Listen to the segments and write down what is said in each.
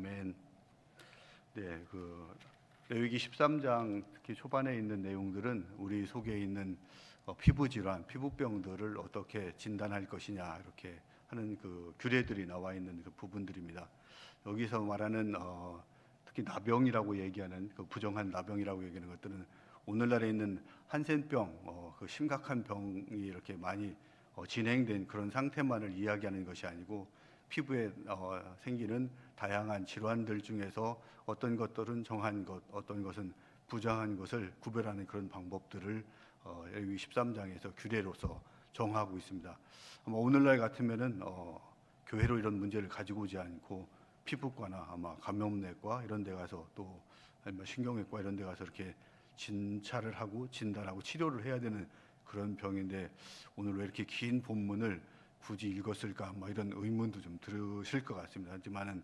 아멘. 네, 그 레위기 13장 특히 초반에 있는 내용들은 우리 속에 있는 어, 피부 질환, 피부병들을 어떻게 진단할 것이냐 이렇게 하는 그 규례들이 나와 있는 그 부분들입니다. 여기서 말하는 어, 특히 나병이라고 얘기하는 그 부정한 나병이라고 얘기하는 것들은 오늘날에 있는 한센병, 어, 그 심각한 병이 이렇게 많이 어, 진행된 그런 상태만을 이야기하는 것이 아니고 피부에 어, 생기는 다양한 질환들 중에서 어떤 것들은 정한 것, 어떤 것은 부정한 것을 구별하는 그런 방법들을 어, 여기 13장에서 규례로서 정하고 있습니다. 아마 오늘날 같으면은 어, 교회로 이런 문제를 가지고 오지 않고 피부과나 아마 감염내과 이런 데 가서 또 아니면 신경외과 이런 데 가서 이렇게 진찰을 하고 진단하고 치료를 해야 되는 그런 병인데 오늘 왜 이렇게 긴 본문을 굳이 읽었을까 뭐 이런 의문도 좀 들으실 것 같습니다. 하지만은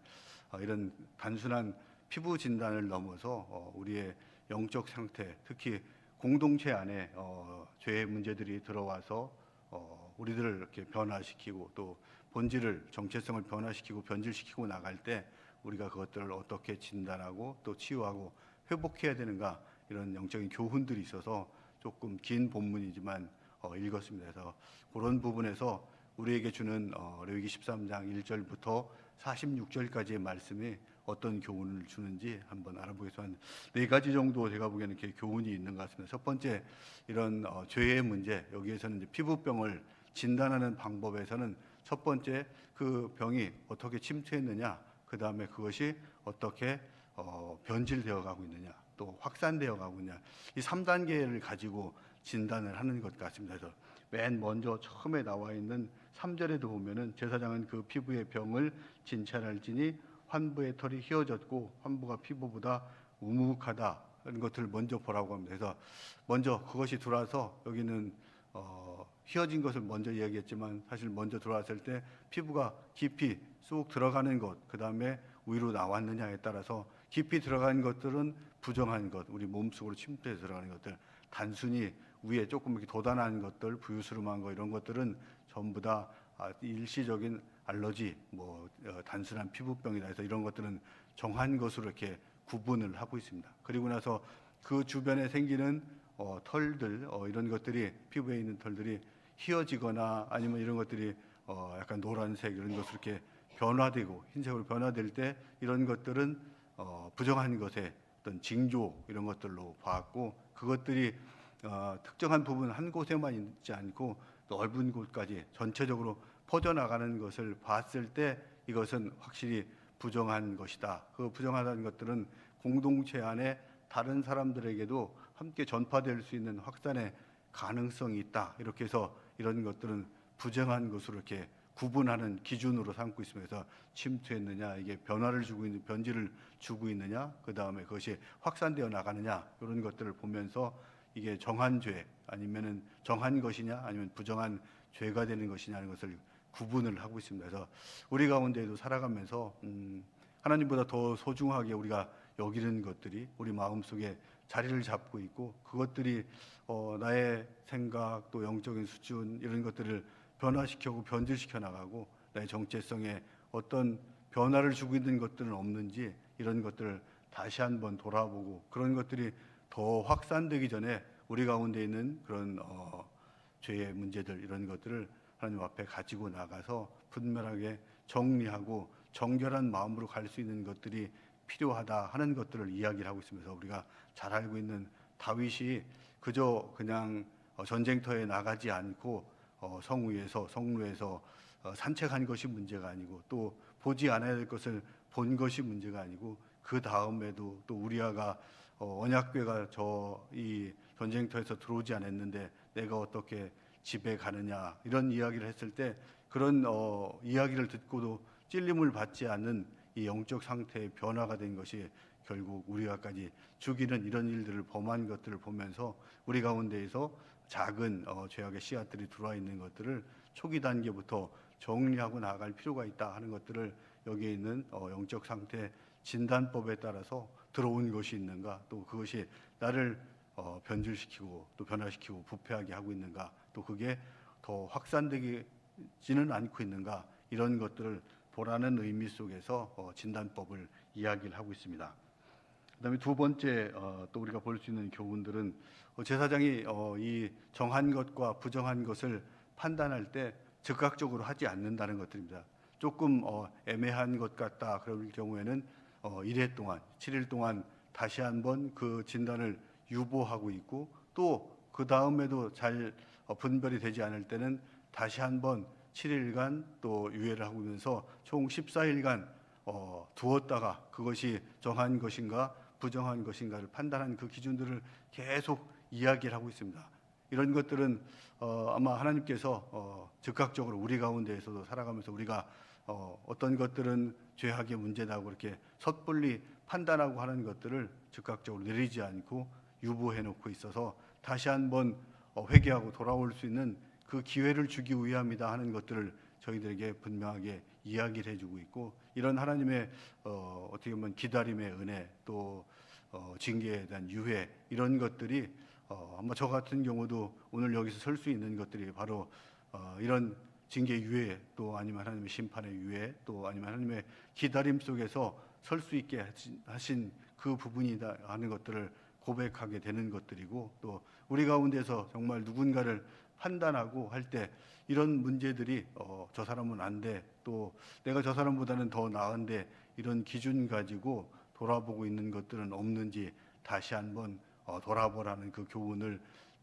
어, 이런 단순한 피부 진단을 넘어서 어, 우리의 영적 상태, 특히 공동체 안에 어, 죄의 문제들이 들어와서 어, 우리들을 이렇게 변화시키고 또 본질을 정체성을 변화시키고 변질시키고 나갈 때 우리가 그것들을 어떻게 진단하고 또 치유하고 회복해야 되는가 이런 영적인 교훈들이 있어서 조금 긴 본문이지만 어, 읽었습니다. 그래서 그런 부분에서 우리에게 주는 어, 레위기 13장 1절부터 46절까지의 말씀이 어떤 교훈을 주는지 한번 알아보겠습니다. 네 가지 정도 제가 보기에는 이렇게 교훈이 있는 것 같습니다. 첫 번째 이런 어, 죄의 문제 여기에서는 이제 피부병을 진단하는 방법에서는 첫 번째 그 병이 어떻게 침투했느냐 그 다음에 그것이 어떻게 어, 변질되어 가고 있느냐 또 확산되어 가고 있느냐 이 3단계를 가지고 진단을 하는 것 같습니다. 그래서 맨 먼저 처음에 나와 있는 3절에도 보면은 제사장은 그 피부의 병을 진찰할지니 환부의 털이 휘어졌고 환부가 피부보다 우묵하다 이런 것들을 먼저 보라고 합니다. 그래서 먼저 그것이 들어와서 여기는 어, 휘어진 것을 먼저 이야기했지만 사실 먼저 들어왔을 때 피부가 깊이 쑥 들어가는 것, 그 다음에 위로 나왔느냐에 따라서 깊이 들어간 것들은 부정한 것, 우리 몸속으로 침투해 들어가는 것들, 단순히 위에 조금 이렇게 도단한 것들, 부유스름한 거 이런 것들은 전부 다 아, 일시적인 알러지, 뭐 어, 단순한 피부병이다 해서 이런 것들은 정한 것으로 이렇게 구분을 하고 있습니다. 그리고 나서 그 주변에 생기는 어, 털들 어, 이런 것들이 피부에 있는 털들이 휘어지거나 아니면 이런 것들이 어, 약간 노란색 이런 것으로 이렇게 변화되고 흰색으로 변화될 때 이런 것들은 어, 부정한 것의 어떤 징조 이런 것들로 봤고 그것들이 어, 특정한 부분 한 곳에만 있지 않고 넓은 곳까지 전체적으로 퍼져나가는 것을 봤을 때 이것은 확실히 부정한 것이다. 그 부정하다는 것들은 공동체 안에 다른 사람들에게도 함께 전파될 수 있는 확산의 가능성이 있다. 이렇게 해서 이런 것들은 부정한 것으로 이렇게 구분하는 기준으로 삼고. 그래서 침투했느냐, 이게 변화를 주고 있는 변질을 주고 있느냐, 그 다음에 그것이 확산되어 나가느냐 이런 것들을 보면서 이게 정한 죄 아니면은 정한 것이냐, 아니면 부정한 죄가 되는 것이냐는 것을 구분을 하고 있습니다. 그래서 우리 가운데에도 살아가면서 음, 하나님보다 더 소중하게 우리가 여기는 것들이 우리 마음 속에 자리를 잡고 있고 그것들이 어, 나의 생각 또 영적인 수준 이런 것들을 변화시켜고 변질시켜 나가고 나의 정체성에 어떤 변화를 주고 있는 것들은 없는지 이런 것들을 다시 한번 돌아보고 그런 것들이 더 확산되기 전에 우리 가운데 있는 그런 어, 죄의 문제들 이런 것들을 하나님 앞에 가지고 나가서 분명하게 정리하고 정결한 마음으로 갈 수 있는 것들이 필요하다 하는 것들을 이야기를 하고 있으면서 우리가 잘 알고 있는 다윗이 그저 그냥 어, 전쟁터에 나가지 않고 어, 성 위에서 성루에서 어, 산책한 것이 문제가 아니고 또 보지 않아야 될 것을 본 것이 문제가 아니고 그 다음에도 또 우리아가 언약궤가 저 이 전쟁터에서 들어오지 않았는데 내가 어떻게 집에 가느냐 이런 이야기를 했을 때 그런 어, 이야기를 듣고도 찔림을 받지 않는 이 영적 상태의 변화가 된 것이 결국 우리가까지 죽이는 이런 일들을 범한 것들을 보면서 우리 가운데에서 작은 어, 죄악의 씨앗들이 들어와 있는 것들을 초기 단계부터 정리하고 나아갈 필요가 있다 하는 것들을 여기에 있는 어, 영적 상태 진단법에 따라서 들어온 것이 있는가 또 그것이 나를 어, 변질시키고 또 변화시키고 부패하게 하고 있는가 또 그게 더 확산되지는 않고 있는가 이런 것들을 보라는 의미 속에서 어, 진단법을 이야기를 하고 있습니다. 그다음에 두 번째 어, 또 우리가 볼 수 있는 교훈들은 어, 제사장이 어, 이 정한 것과 부정한 것을 판단할 때 즉각적으로 하지 않는다는 것들입니다. 조금 어, 애매한 것 같다 그럴 경우에는 어, 1회 동안 7일 동안 다시 한번 그 진단을 유보하고 있고 또 그 다음에도 잘 어, 분별이 되지 않을 때는 다시 한번 7일간 또 유예를 하면서 총 14일간 어, 두었다가 그것이 정한 것인가 부정한 것인가를 판단한 그 기준들을 계속 이야기를 하고 있습니다. 이런 것들은 어, 아마 하나님께서 어, 즉각적으로 우리 가운데에서도 살아가면서 우리가 어, 어떤 것들은 죄악의 문제다고 그렇게 섣불리 판단하고 하는 것들을 즉각적으로 내리지 않고 유보해 놓고 있어서 다시 한번 어, 회개하고 돌아올 수 있는 그 기회를 주기 위함이다 하는 것들을 저희들에게 분명하게 이야기를 해주고 있고 이런 하나님의 어, 어떻게 보면 기다림의 은혜 또 어, 징계에 대한 유해 이런 것들이 어, 아마 저 같은 경우도 오늘 여기서 설 수 있는 것들이 바로 어, 이런 징계 유해 또 아니면 하나님의 심판의 유해 또 아니면 하나님의 기다림 속에서 설 수 있게 하신 그 부분이다 하는 것들을 고백하게 되는 것들이고 또 우리 가운데서 정말 누군가를 판단하고 할 때 이런 문제들이 어, 저 사람은 안 돼. 또 내가 저 사람보다는 더 나은데 이런 기준 가지고 돌아보고 있는 것들은 없는지 다시 한번 어, 돌아보라는 그 교훈을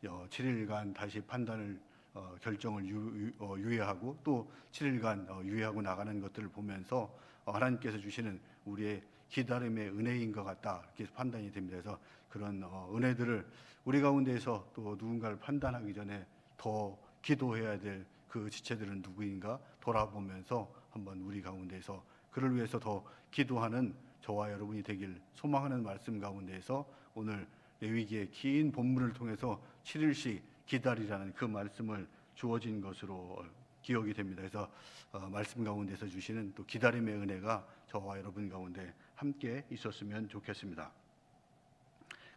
어, 7일간 다시 판단을 어, 결정을 유, 유, 어, 유예하고 또 7일간 어, 유예하고 나가는 것들을 보면서 어, 하나님께서 주시는 우리의 기다림의 은혜인 것 같다 이렇게 판단이 됩니다. 그래서 그런 어, 은혜들을 우리 가운데에서 또 누군가를 판단하기 전에 더 기도해야 될 그 지체들은 누구인가 돌아보면서 한번 우리 가운데에서 그를 위해서 더 기도하는 저와 여러분이 되길 소망하는 말씀 가운데에서 오늘 레위기의 긴 본문을 통해서 7일씩 기다리라는 그 말씀을 주어진 것으로 기억이 됩니다. 그래서 어, 말씀 가운데서 주시는 또 기다림의 은혜가 저와 여러분 가운데 함께 있었으면 좋겠습니다.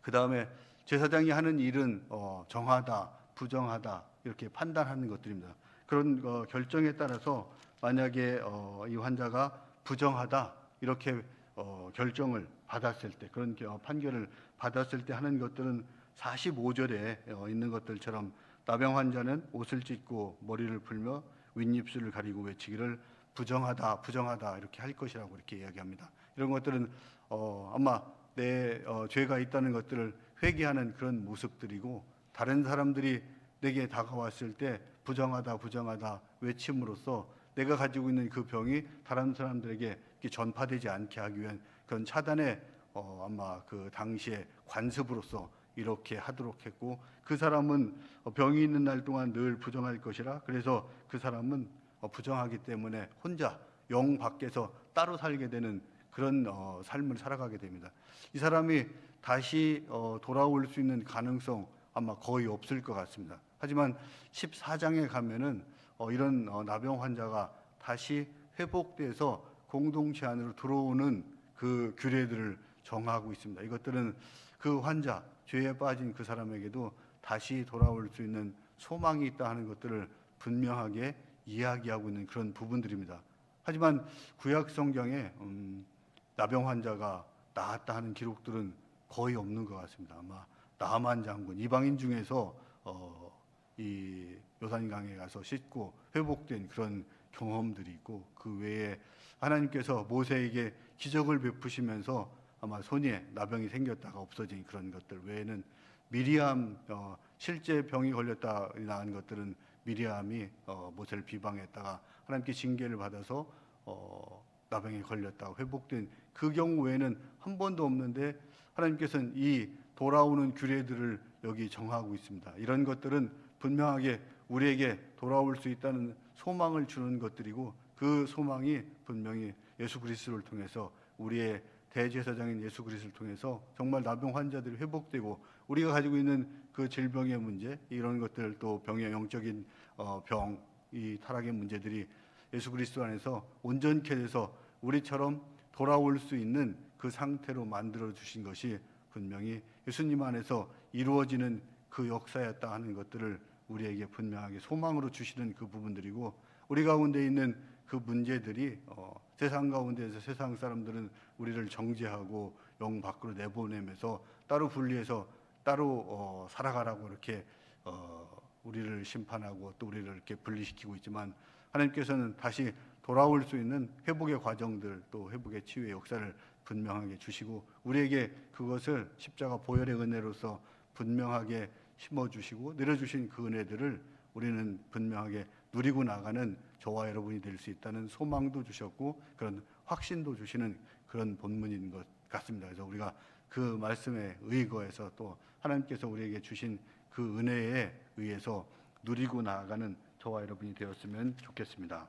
그 다음에 제사장이 하는 일은 어, 정하다, 부정하다 이렇게 판단하는 것들입니다. 그런 어, 결정에 따라서 만약에 어, 이 환자가 부정하다 이렇게 어, 결정을 받았을 때 그런 겨- 판결을 받았을 때 하는 것들은 45절에 어, 있는 것들처럼 나병 환자는 옷을 찢고 머리를 풀며 윗입술을 가리고 외치기를 부정하다 부정하다 이렇게 할 것이라고 이렇게 이야기합니다. 이런 것들은 어, 아마 내 어, 죄가 있다는 것들을 회개하는 그런 모습들이고 다른 사람들이 내게 다가왔을 때 부정하다 부정하다 외침으로써 내가 가지고 있는 그 병이 다른 사람들에게 전파되지 않게 하기 위한 그런 차단의 어, 아마 그 당시의 관습으로서 이렇게 하도록 했고 그 사람은 어, 병이 있는 날 동안 늘 부정할 것이라 그래서 그 사람은 어, 부정하기 때문에 혼자 영 밖에서 따로 살게 되는 그런 어, 삶을 살아가게 됩니다. 이 사람이 다시 어, 돌아올 수 있는 가능성 아마 거의 없을 것 같습니다. 하지만 14장에 가면은 어, 이런 어, 나병 환자가 다시 회복돼서 공동체 안으로 들어오는 그 규례들을 정하고 있습니다. 이것들은 그 환자 죄에 빠진 그 사람에게도 다시 돌아올 수 있는 소망이 있다 하는 것들을 분명하게 이야기하고 있는 그런 부분들입니다. 하지만 구약 성경에 음, 나병 환자가 나았다 하는 기록들은 거의 없는 것 같습니다. 아마 나만 장군 이방인 중에서 어, 이 요단강에 가서 씻고 회복된 그런 경험들이 있고 그 외에 하나님께서 모세에게 기적을 베푸시면서 아마 손에 나병이 생겼다가 없어진 그런 것들 외에는 미리암 어, 실제 병이 걸렸다 나은 것들은 미리암이 어, 모세를 비방했다가 하나님께 징계를 받아서 어, 나병에 걸렸다가 회복된 그 경우 외에는 한 번도 없는데 하나님께서는 이 돌아오는 규례들을 여기 정하고 있습니다. 이런 것들은 분명하게 우리에게 돌아올 수 있다는 소망을 주는 것들이고 그 소망이 분명히 예수 그리스도를 통해서 우리의 대제사장인 예수 그리스도를 통해서 정말 나병 환자들이 회복되고 우리가 가지고 있는 그 질병의 문제 이런 것들 또 병의 영적인 어, 병, 이 타락의 문제들이 예수 그리스도 안에서 온전케 돼서 우리처럼 돌아올 수 있는 그 상태로 만들어 주신 것이 분명히 예수님 안에서 이루어지는 그 역사였다 하는 것들을 우리에게 분명하게 소망으로 주시는 그 부분들이고 우리 가운데 있는 그 문제들이 어, 세상 가운데서 세상 사람들은 우리를 정죄하고 영 밖으로 내보내면서 따로 분리해서 따로 어, 살아가라고 이렇게 어, 우리를 심판하고 또 우리를 이렇게 분리시키고 있지만 하나님께서는 다시 돌아올 수 있는 회복의 과정들 또 회복의 치유의 역사를 분명하게 주시고 우리에게 그것을 십자가 보혈의 은혜로서 분명하게 심어 주시고 내려 주신 그 은혜들을 우리는 분명하게 누리고 나가는 저와 여러분이 될 수 있다는 소망도 주셨고 그런 확신도 주시는 그런 본문인 것 같습니다. 그래서 우리가 그 말씀에 의거해서 또 하나님께서 우리에게 주신 그 은혜에 의해서 누리고 나아가는 저와 여러분이 되었으면 좋겠습니다.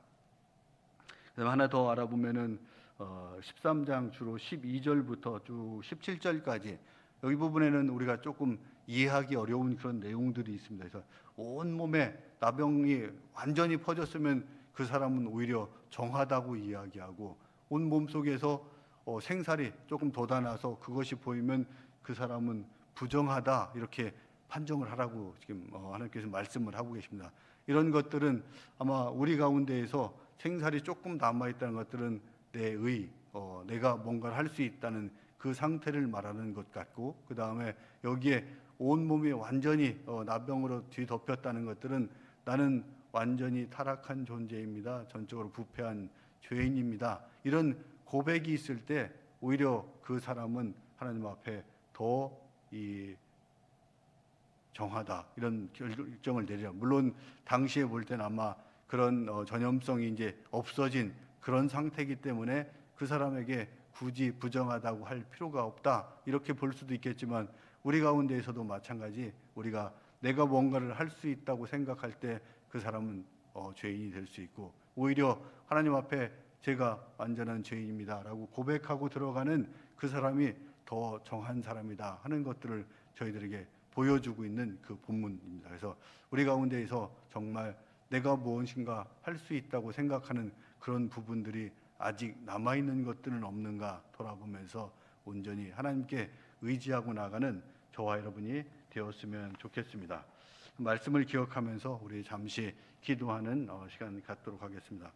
그다음 하나 더 알아보면은 어, 13장 주로 12절부터 쭉 17절까지 여기 부분에는 우리가 조금 이해하기 어려운 그런 내용들이 있습니다. 그래서 온 몸에 나병이 완전히 퍼졌으면 그 사람은 오히려 정하다고 이야기하고 온 몸 속에서 어, 생살이 조금 돋아나서 그것이 보이면 그 사람은 부정하다 이렇게 판정을 하라고 지금 어, 하나님께서 말씀을 하고 계십니다. 이런 것들은 아마 우리 가운데에서 생살이 조금 남아 있다는 것들은 내 의 어, 내가 뭔가를 할 수 있다는 그 상태를 말하는 것 같고 그 다음에 여기에 온 몸이 완전히 어, 나병으로 뒤덮였다는 것들은 나는 완전히 타락한 존재입니다. 전적으로 부패한 죄인입니다. 이런 고백이 있을 때 오히려 그 사람은 하나님 앞에 더 이 정하다 이런 결정을 내려 물론 당시에 볼 때는 아마 그런 어, 전염성이 이제 없어진 그런 상태이기 때문에 그 사람에게 굳이 부정하다고 할 필요가 없다 이렇게 볼 수도 있겠지만 우리 가운데에서도 마찬가지 우리가 내가 뭔가를 할 수 있다고 생각할 때 그 사람은 어, 죄인이 될 수 있고 오히려 하나님 앞에 제가 완전한 죄인입니다라고 고백하고 들어가는 그 사람이 더 정한 사람이다 하는 것들을 저희들에게 보여주고 있는 그 본문입니다. 그래서 우리 가운데에서 정말 내가 무엇인가 할 수 있다고 생각하는 그런 부분들이 아직 남아 있는 것들은 없는가 돌아보면서 온전히 하나님께 의지하고 나가는 저와 여러분이 되었으면 좋겠습니다. 말씀을 기억하면서 우리 잠시 기도하는 어, 시간 갖도록 하겠습니다.